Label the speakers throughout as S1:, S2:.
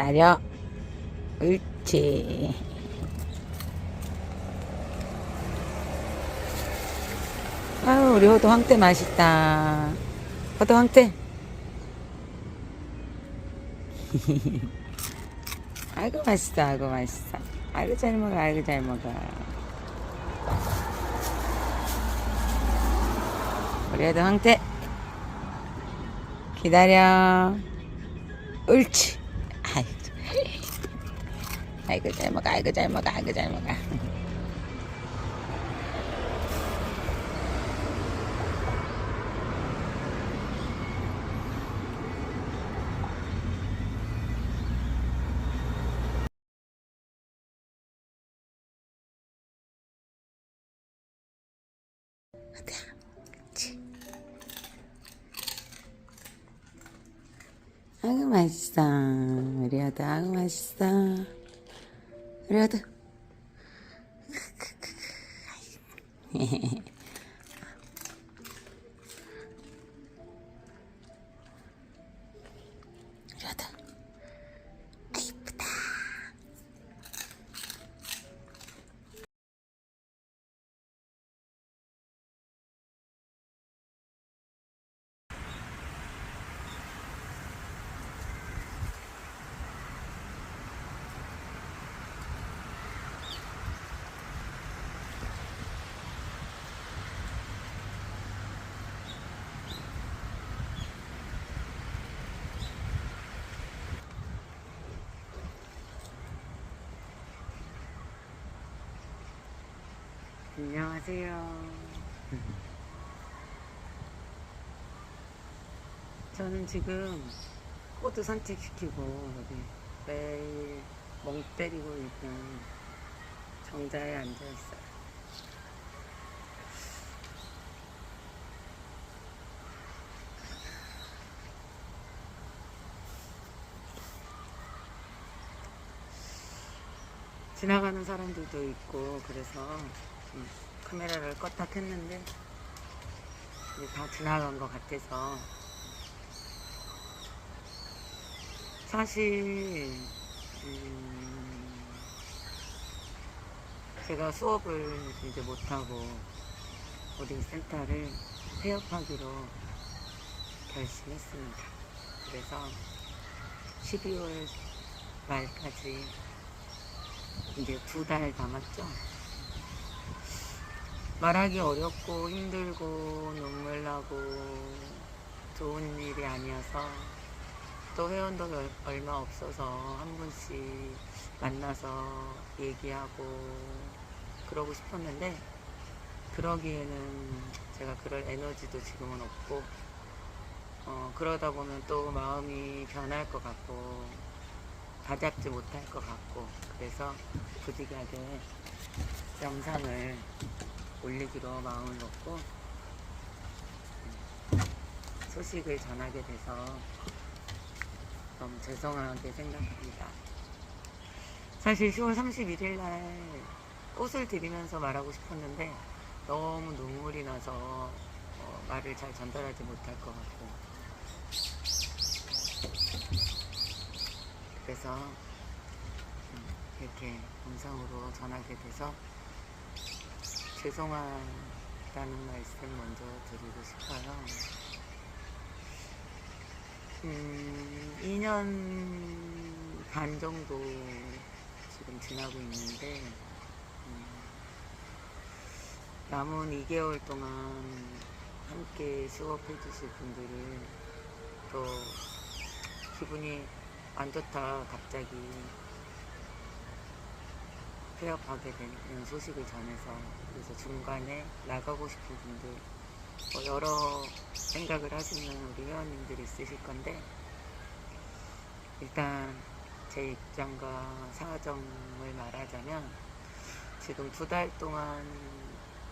S1: 기다려. 옳지. 아유, 우리 호두 황태 맛있다. 호두 황태. 아이고, 맛있어, 아이고, 맛있어. 아이고, 잘 먹어, 아이고, 잘 먹어. 우리 호두 황태. 기다려. 옳지. 아이고, 아이고, 잘 먹어, 아이고, 잘 먹어, 아이고, 잘 먹어. 아이고 맛있어 우리 아 들 안녕하세요. 저는 지금 호두 산책시키고 여기 매일 멍 때리고 있는 정자에 앉아 있어요. 지나가는 사람들도 있고 그래서 좀 카메라를 껐다 켰는데 이제 다 지나간 것 같아서 사실 음, 제가 수업을 이제 못하고 우리 센터를 폐업하기로 결심했습니다. 그래서 12월 말까지 이제 두 달 남았죠. 말하기 어렵고 힘들고 눈물 나고 좋은 일이 아니어서 또 회원도 얼- 얼마 없어서 한 분씩 만나서 얘기하고 그러고 싶었는데 그러기에는 제가 그럴 에너지도 지금은 없고 어, 그러다 보면 또 마음이 변할 것 같고 다잡지 못할 것 같고 그래서 부득이하게 영상을 올리기로 마음을 먹고 음, 소식을 전하게 돼서 너무 죄송하게 생각합니다. 사실 10월 31일 날 꽃을 드리면서 말하고 싶었는데 너무 눈물이 나서 어, 말을 잘 전달하지 못할 것 같고 그래서 음, 이렇게 영상으로 전하게 돼서 죄송하다는 말씀 먼저 드리고 싶어요. 음, 2년 반 정도 지금 지나고 있는데, 음, 남은 2개월 동안 함께 수업해 주실 분들을 또 기분이 안 좋다 갑자기 폐업하게 되는 소식을 전해서 그래서 중간에 나가고 싶은 분들 뭐 여러 생각을 하시는 우리 회원님들이 있으실 건데 일단 제 입장과 사정을 말하자면 지금 두 달 동안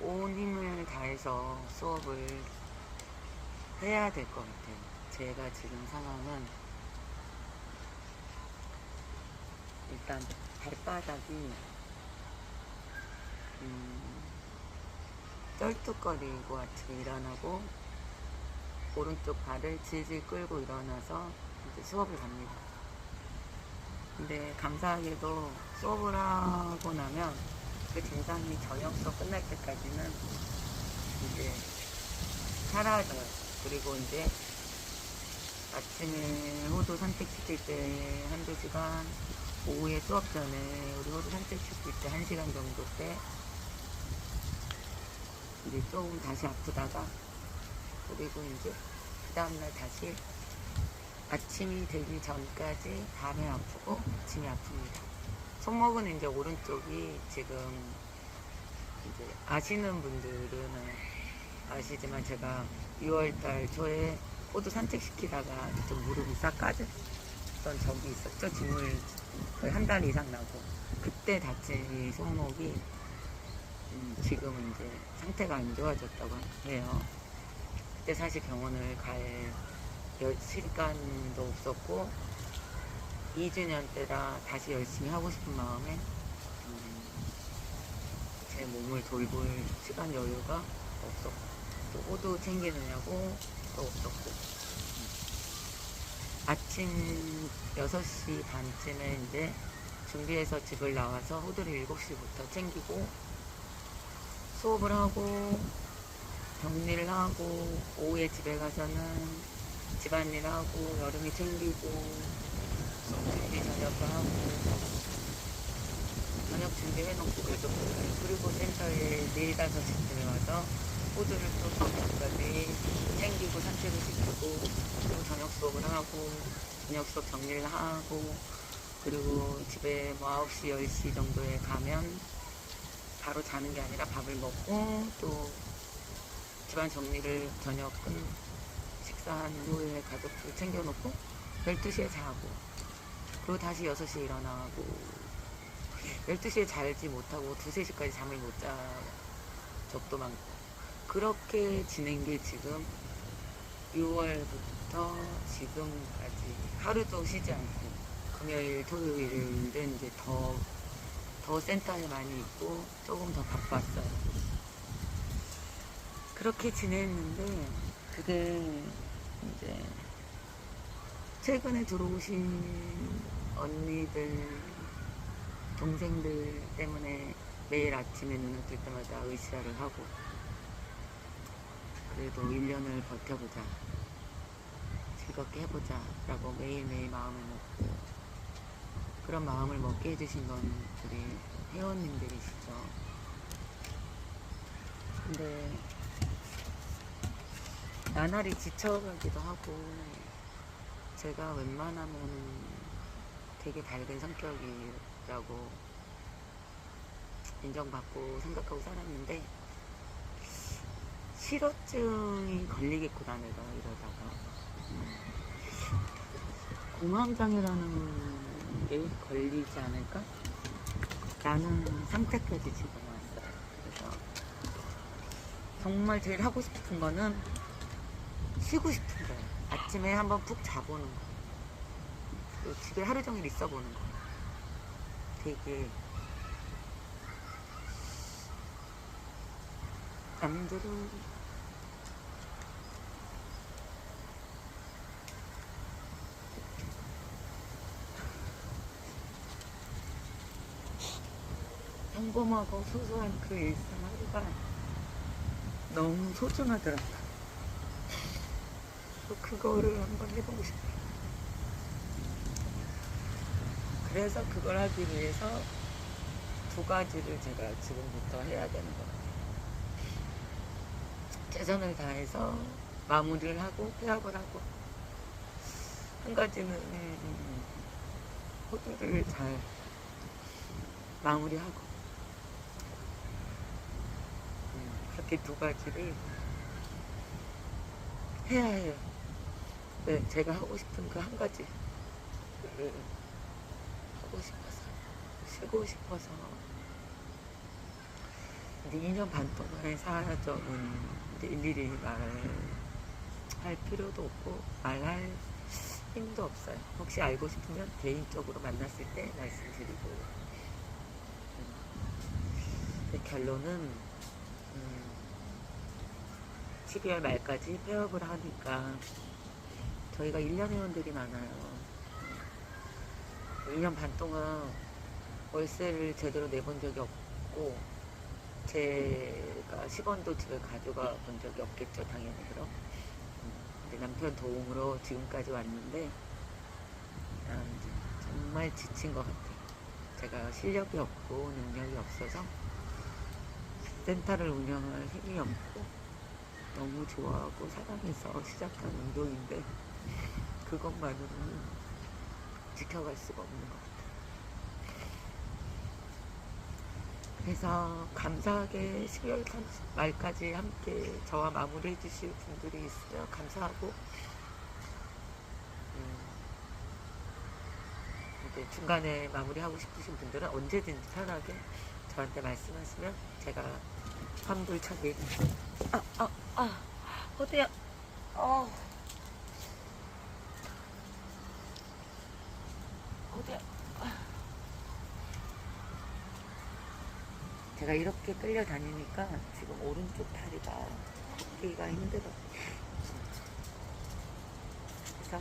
S1: 온 힘을 다해서 수업을 해야 될 것 같아요. 제가 지금 상황은 일단 발바닥이 음, 쩔뚝거리고 아침에 일어나고 오른쪽 발을 질질 끌고 일어나서 이제 수업을 갑니다. 근데 감사하게도 수업을 하고 나면 그 증상이 저녁 수업 끝날 때까지는 이제 사라져요. 그리고 이제 아침에 호두 산책시킬 때 한두 시간, 오후에 수업 전에 우리 호두 산책시킬 때 한 시간 정도 때 이제 조금 다시 아프다가 그리고 이제 그 다음날 다시 아침이 되기 전까지 밤에 아프고 아침이 아픕니다. 손목은 이제 오른쪽이 지금 이제 아시는 분들은 아시지만 제가 6월달 초에 호두 산책시키다가 좀 무릎이 싹 까졌던 적이 있었죠. 짐을 거의 한 달 이상 나고 그때 다친 이 손목이 음, 지금은 이제 상태가 안 좋아졌다고 해요. 그때 사실 병원을 갈 여- 시간도 없었고 2주년 때라 다시 열심히 하고 싶은 마음에 음, 제 몸을 돌볼 시간 여유가 없었고 또 호두 챙기느냐고 또 없었고 음. 아침 6시 반쯤에 이제 준비해서 집을 나와서 호두를 7시부터 챙기고 수업을 하고 정리를 하고 오후에 집에 가서는 집안일 하고 여름이 챙기고 준비 저녁도 하고 저녁 준비해놓고 그래도 그리고 센터에 4, 5시쯤에 와서 호두를 또 저녁까지 챙기고 산책을 시키고 그리고 저녁 수업을 하고 저녁 수업 정리를 하고 그리고 집에 뭐 9시, 10시 정도에 가면 바로 자는 게 아니라 밥을 먹고 또 집안 정리를 저녁 끝 식사한 후에 가족들 챙겨놓고 12시에 자고 그리고 다시 6시에 일어나고 12시에 잘지 못하고 2, 3시까지 잠을 못 자 적도 많고. 그렇게 지낸 게 지금 6월부터 지금까지 하루도 쉬지 않고 금요일, 토요일은 이제 더, 더 센터에 많이 있고 조금 더 바빴어요. 그렇게 지냈는데 그게 이제 최근에 들어오신 언니들, 동생들 때문에 매일 아침에 눈을 뜰 때마다 의시라를 하고 그래도 1년을 버텨보자. 즐겁게 해보자. 라고 매일매일 마음을 먹고 그런 마음을 먹게 해주신 건 우리 회원님들이시죠. 근데 나날이 지쳐가기도 하고 제가 웬만하면 되게 밝은 성격이라고 인정받고 생각하고 살았는데 실어증이 걸리겠구나 내가 이러다가 공황장애라는 게 걸리지 않을까? 라는 상태까지 지금 왔어요. 그래서 정말 제일 하고 싶은 거는 쉬고 싶은 거예요. 아침에 한번 푹 자보는 거. 또 집에 하루 종일 있어 보는 거. 되게 남들은 평범하고 소소한 그 일상 하루가 너무 소중하더라고요. 또 그거를 한번 해보고 싶어요. 그래서 그걸 하기 위해서 두 가지를 제가 지금부터 해야 되는 거예요. 최선을 다해서 마무리를 하고 폐업을 하고 한 가지는 음, 호두를 잘 마무리하고 음, 그렇게 두 가지를 해야 해요. 네, 제가 하고 싶은 그 한 가지를 하고 싶어서 쉬고 싶어서 근데 2년 반 동안의 사정은 일일이 말할 필요도 없고 말할 힘도 없어요. 혹시 알고 싶으면 개인적으로 만났을 때 말씀드리고 음, 근데 결론은 음, 12월 말까지 폐업을 하니까 저희가 1년 회원들이 많아요. 1년 반 동안 월세를 제대로 내본 적이 없고 제가 10원도 집에 가져가 본 적이 없겠죠 당연히 그럼 음, 근데 남편 도움으로 지금까지 왔는데 정말 지친 것 같아요 제가 실력이 없고 능력이 없어서 센터를 운영할 힘이 없고 너무 좋아하고 사랑해서 시작한 운동인데 그것만으로는 지켜갈 수가 없는 것 같아요. 그래서 감사하게 12월 30 말까지 함께 저와 마무리해 주실 분들이 있으면 감사하고 음, 중간에 마무리하고 싶으신 분들은 언제든지 편하게 저한테 말씀하시면 제가 환불차게 아, 아, 아, 어디야? 어. 어디야? 제가 이렇게 끌려다니니까 지금 오른쪽 다리가 걷기가 힘들어. 그래서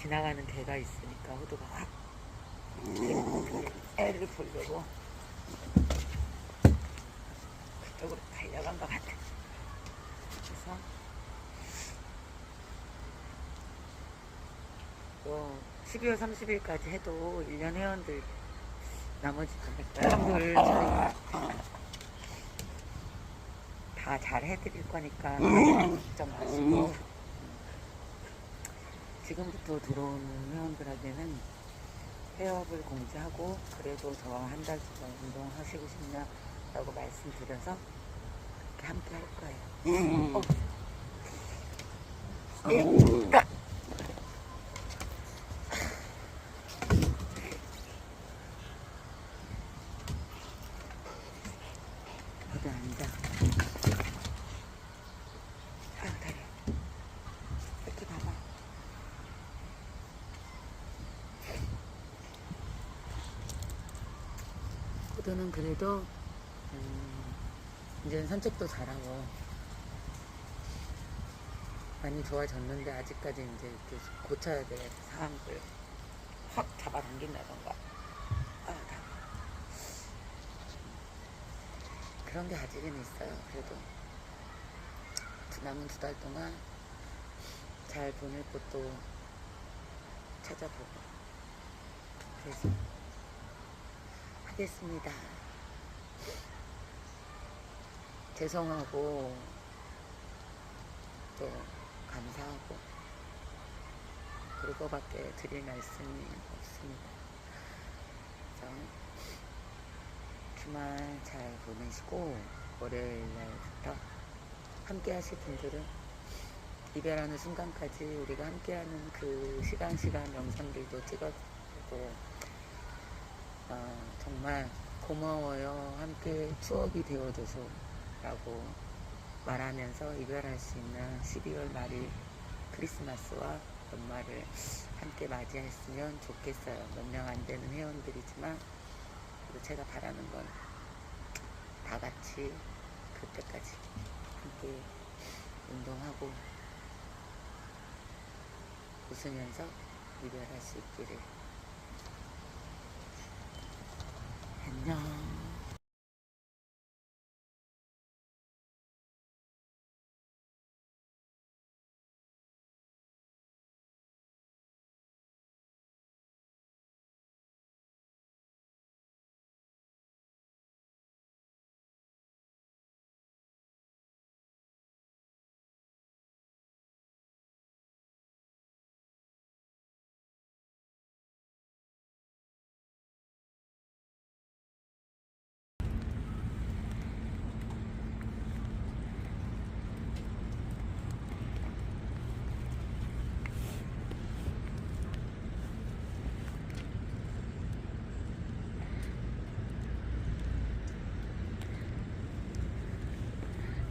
S1: 지나가는 개가 있으니까 호두가 확 애를 보려고 그쪽으로 달려간 것 같아. 그래서 또 12월 30일까지 해도 1년 회원들 나머지 저희 다잘 해드릴 거니까 걱정 마시고 지금부터 들어오는 회원들에게는 회업을 공지하고 그래도 저와 한달 동안 운동하시고 싶냐라고 말씀드려서 이렇게 함께 할 거예요. 어. 예. 아. 어디 앉아. 아유 다리. 이렇게 봐봐. 호두는 그래도 음, 이제는 산책도 잘하고 많이 좋아졌는데 아직까지 이제 이렇게 고쳐야 될 사항들 확 잡아당긴다던가 아, 다. 그런 게 아직은 있어요. 그래도 두 남은 두 달 동안 잘 보낼 곳도 찾아보고 그래서 하겠습니다. 죄송하고 또 감사하고 그거밖에 드릴 말씀이 없습니다. 그래서 주말 잘 보내시고 월요일 날부터 함께 하실 분들은 이별하는 순간까지 우리가 함께하는 그 시간 시간 영상들도 찍어주고 어, 정말 고마워요. 함께 추억이 되어줘서 라고 말하면서 이별할 수 있는 12월 말일 크리스마스와 연말을 함께 맞이했으면 좋겠어요. 몇 명 안 되는 회원들이지만 제가 바라는 건 다 같이 그때까지 함께 운동하고 웃으면서 이별할 수 있기를 안녕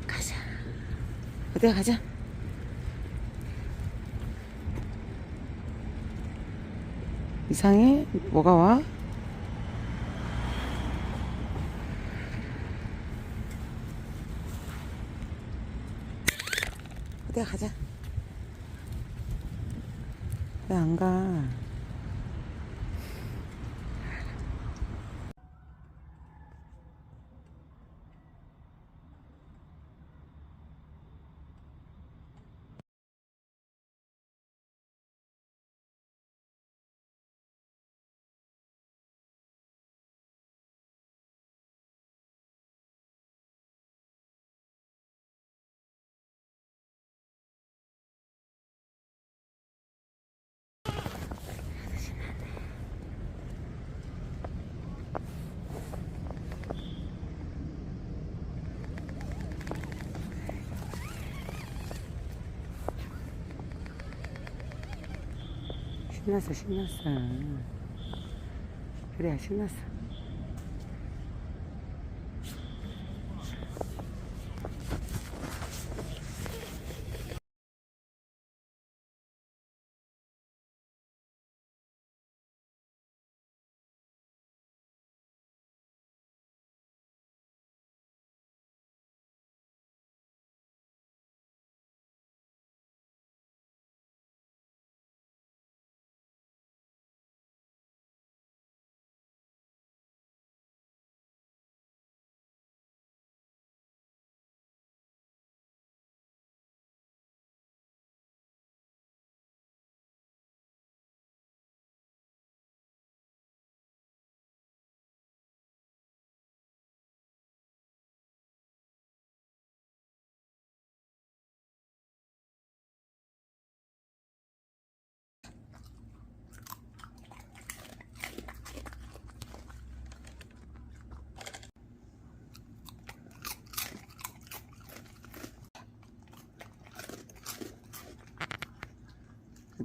S1: 가자 어디 가자 이상해 뭐가 와? 어디 가자 왜 안 가? 신났어, 신났어. 그래야 신났어.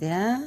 S1: 그래야